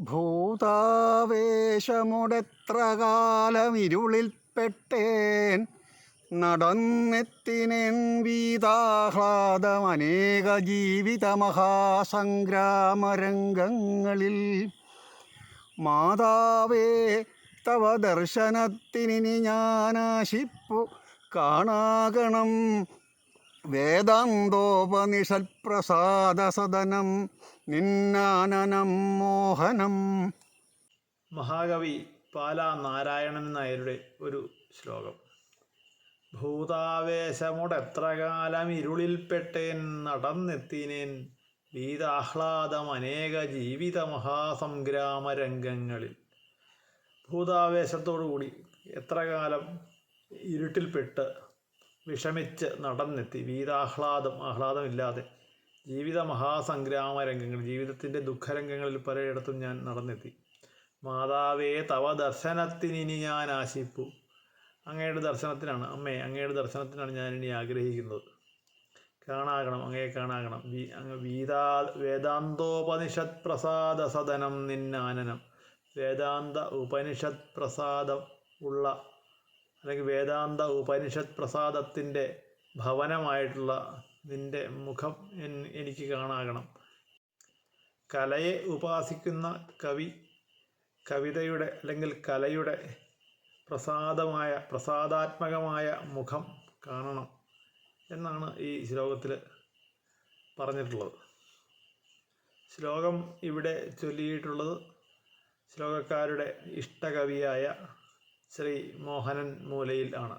ഭൂതാവേശമുടെത്ര കാലമിരുളിൽപ്പെട്ടേൻ നടന്നെത്തിനേൻ വീതാഹ്ലാദമനേക ജീവിത മഹാസംഗ്രാമരംഗങ്ങളിൽ മാതാവേ തവ ദർശനത്തിനി ഞാനാശിപ്പു കാണാകണം. വേദാന്തോപനിഷത് പ്രസാദസദനം നിന്നാനനം മോഹനം. മഹാകവി പാല നാരായണൻ നായരുടെ ഒരു ശ്ലോകം. ഭൂതാവേശമുടെത്ര കാലം ഇരുളിൽപ്പെട്ടേൻ നടന്നെത്തിനേൻ വീതാഹ്ലാദം അനേക ജീവിത മഹാസംഗ്രാമ രംഗങ്ങളിൽ ഭൂതാവേശത്തോടുകൂടി എത്ര കാലം ഇരുട്ടിൽപ്പെട്ട് വിഷമിച്ച് നടന്നെത്തി. വീരാഹ്ലാദം ആഹ്ലാദമില്ലാതെ. ജീവിത മഹാസംഗ്രാമ രംഗങ്ങൾ ജീവിതത്തിന്റെ ദുഃഖരംഗങ്ങളിൽ പലയിടത്തും ഞാൻ നടന്നെത്തി. മാതാവേ തവ ദർശനത്തിനി ഞാൻ ആശിപ്പു. അങ്ങയുടെ ദർശനത്തിനാണ്. അമ്മേ അങ്ങയുടെ ദർശനത്തിനാണ് ഞാൻ ഇനി ആഗ്രഹിക്കുന്നത്. കാണാകണം അങ്ങയെ കാണാകണം. വീ അങ്ങ് വീതാ വേദാന്തോപനിഷത് പ്രസാദ സദനം നിന്നാനനം. വേദാന്ത ഉപനിഷത് പ്രസാദം ഉള്ള അല്ലെങ്കിൽ വേദാന്ത ഉപനിഷത് പ്രസാദത്തിന്റെ ഭവനമായിട്ടുള്ള നിന്റെ മുഖം എനിക്ക് കാണാകണം. കലയെ ഉപാസിക്കുന്ന കവി കവിതയുടെ അല്ലെങ്കിൽ കലയുടെ പ്രസാദമായ പ്രസാദാത്മകമായ മുഖം കാണണം എന്നാണ് ഈ ശ്ലോകത്തിൽ പറഞ്ഞിട്ടുള്ളത്. ശ്ലോകം ഇവിടെ ചൊല്ലിയിട്ടുള്ളത് ശ്ലോകക്കാരുടെ ഇഷ്ടകവിയായ ശ്രീ മോഹനൻ മൂലയിൽ ആണ്.